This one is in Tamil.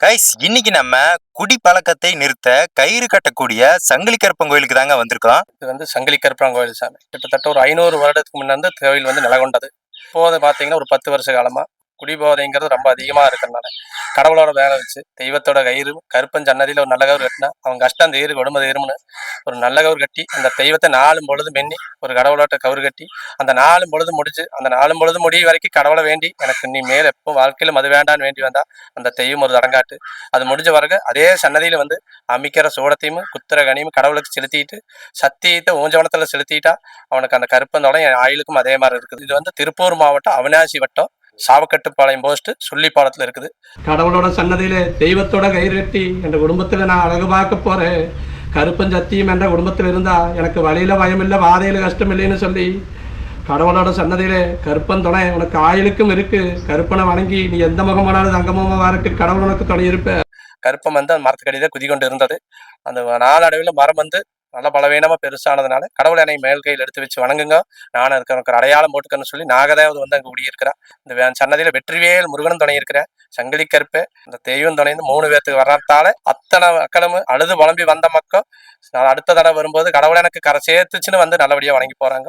கைஸ் இன்னைக்கு நம்ம குடி பழக்கத்தை நிறுத்த கயிறு கட்டக்கூடிய சங்கிலி கருப்பன் கோயிலுக்கு தாங்க வந்திருக்கோம் இது வந்து சங்கிலி கருப்பராம் கோயில் சாமி. கிட்டத்தட்ட ஒரு ஐநூறு வருடத்துக்கு முன்னாடி இருந்து கோயில் வந்து நிலகொண்டது. இப்போது பார்த்தீங்கன்னா ஒரு பத்து வருஷ காலமாக குடிபோதைங்கிறது ரொம்ப அதிகமாக இருக்கிறனால கடவுளோட வேலை வச்சு தெய்வத்தோட கயிறு கருப்பன் சன்னதியில் ஒரு நல்ல கயிறு கட்டினா அவங்க கஷ்டம் தீரு கொடுமை தீரும்னு ஒரு நல்ல கயிறு கட்டி அந்த தெய்வத்தை நாலும் பொழுது மென்னி ஒரு கடவுளோட்ட கயிறு கட்டி அந்த நாலும் பொழுது முடிச்சு அந்த நாலும் பொழுது முடிய வரைக்கும் கடவுளை வேண்டி எனக்கு நீ மேல எப்போ வாழ்க்கையில் அது வேண்டான்னு வேண்டி வந்தா அந்த தெய்வம் ஒரு தடங்காட்டு. அது முடிஞ்ச பிறகு அதே சன்னதியில் வந்து அமைக்கிற சூடத்தையும் குத்துற கனியும் கடவுளுக்கு செலுத்திட்டு சத்தியத்தை ஊஞ்சவனத்தில் செலுத்திட்டா அவனுக்கு அந்த கருப்பந்தோட என் ஆயுளுக்கும் அதே மாதிரி இருக்குது. இது வந்து திருப்பூர் மாவட்டம் அவினாசி வட்டம் சாவக்கட்டுப்பாளையம் போஸ்ட் சுள்ளிப்பாலத்துல இருக்குது. கடவுளோட சன்னதியிலே தெய்வத்தோட கயிறு கட்டி என் குடும்பத்தில் நான் அழகு பார்க்க போறேன். கருப்பன் சத்தியம் என்ற குடும்பத்தில் இருந்தா எனக்கு வழியில பயம் இல்லை வாதையில கஷ்டம் இல்லைன்னு சொல்லி. கடவுளோட சன்னதியிலே கருப்பன் துணை உனக்கு ஆயுளுக்கும் இருக்கு. கருப்பனை வணங்கி நீ எந்த முகமானாலும் தங்கமுகமா இருக்கு கடவுள் உனக்கு துணை இருப்ப. கருப்பம் வந்து அந்த மரத்துக்கடியில் குதி கொண்டு இருந்தது. அந்த நாளடைவில் மரம் வந்து நல்ல பலவீனமா பெருசானதுனால கடவுள் என்னை மேல் கையில் எடுத்து வச்சு வணங்குங்க. நான் இருக்க அடையாளம் போட்டுக்கன்னு சொல்லி நாகதேவது வந்து அங்கே குடியிருக்கிறேன். இந்த சன்னதியில் சன்னதியில வெற்றிவேல் முருகனும் துணை இருக்கிறேன் சங்கிலி கருப்பு இந்த தெய்வம் துணைந்து மூணு பேர்த்துக்கு வர்றதால அத்தனை மக்களும் அழுது புலம்பி வந்த மக்கள் நான் அடுத்த தடவை வரும்போது கடவுள் எனக்கு கரை சேர்த்துச்சுன்னு வந்து நல்லபடியாக வணங்கி போறாங்க.